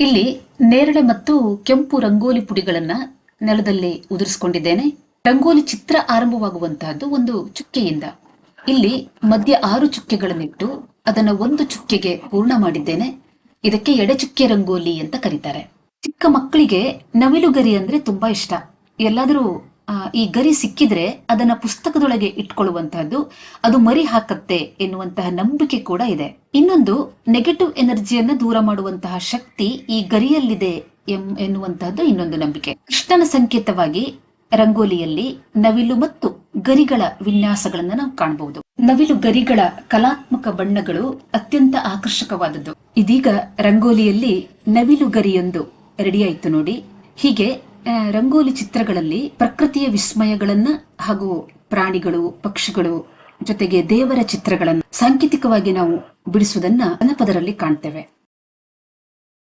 ಇಲ್ಲಿ ನೇರಳೆ ಮತ್ತು ಕೆಂಪು ರಂಗೋಲಿ ಪುಡಿಗಳನ್ನ ನೆಲದಲ್ಲಿ ಉದುರಿಸಿಕೊಂಡಿದ್ದೇನೆ. ರಂಗೋಲಿ ಚಿತ್ರ ಆರಂಭವಾಗುವಂತಹದ್ದು ಒಂದು ಚುಕ್ಕೆಯಿಂದ. ಇಲ್ಲಿ ಮಧ್ಯ ಆರು ಚುಕ್ಕೆಗಳನ್ನಿಟ್ಟು ಅದನ್ನ ಒಂದು ಚುಕ್ಕೆಗೆ ಪೂರ್ಣ ಮಾಡಿದ್ದೇನೆ. ಇದಕ್ಕೆ ಎಡೆಚುಕ್ಕೆ ರಂಗೋಲಿ ಅಂತ ಕರೀತಾರೆ. ಚಿಕ್ಕ ಮಕ್ಕಳಿಗೆ ನವಿಲುಗರಿ ಅಂದ್ರೆ ತುಂಬಾ ಇಷ್ಟ. ಎಲ್ಲಾದರೂ ಈ ಗರಿ ಸಿಕ್ಕಿದ್ರೆ ಅದನ್ನ ಪುಸ್ತಕದೊಳಗೆ ಇಟ್ಕೊಳ್ಳುವಂತಹದ್ದು, ಅದು ಮರಿ ಹಾಕತ್ತೆ ಎನ್ನುವಂತಹ ನಂಬಿಕೆ ಕೂಡ ಇದೆ. ಇನ್ನೊಂದು ನೆಗೆಟಿವ್ ಎನರ್ಜಿಯನ್ನ ದೂರ ಮಾಡುವಂತಹ ಶಕ್ತಿ ಈ ಗರಿಯಲ್ಲಿದೆ ಎಂ- ಎನ್ನುವಂತಹದ್ದು ಇನ್ನೊಂದು ನಂಬಿಕೆ. ಕೃಷ್ಣನ ಸಂಕೇತವಾಗಿ ರಂಗೋಲಿಯಲ್ಲಿ ನವಿಲು ಮತ್ತು ಗರಿಗಳ ವಿನ್ಯಾಸಗಳನ್ನ ನಾವು ಕಾಣಬಹುದು ನವಿಲು ಗರಿಗಳ ಕಲಾತ್ಮಕ ಬಣ್ಣಗಳು ಅತ್ಯಂತ ಆಕರ್ಷಕವಾದದ್ದು. ಇದೀಗ ರಂಗೋಲಿಯಲ್ಲಿ ನವಿಲು ಗರಿಯೊಂದು ರೆಡಿ ಆಯ್ತು ನೋಡಿ. ಹೀಗೆ ರಂಗೋಲಿ ಚಿತ್ರಗಳಲ್ಲಿ ಪ್ರಕೃತಿಯ ವಿಸ್ಮಯಗಳನ್ನ ಹಾಗೂ ಪ್ರಾಣಿಗಳು, ಪಕ್ಷಿಗಳು ಜೊತೆಗೆ ದೇವರ ಚಿತ್ರಗಳನ್ನು ಸಾಂಕೇತಿಕವಾಗಿ ನಾವು ಬಿಡಿಸುವುದನ್ನ ಜನಪದರಲ್ಲಿ ಕಾಣ್ತೇವೆ.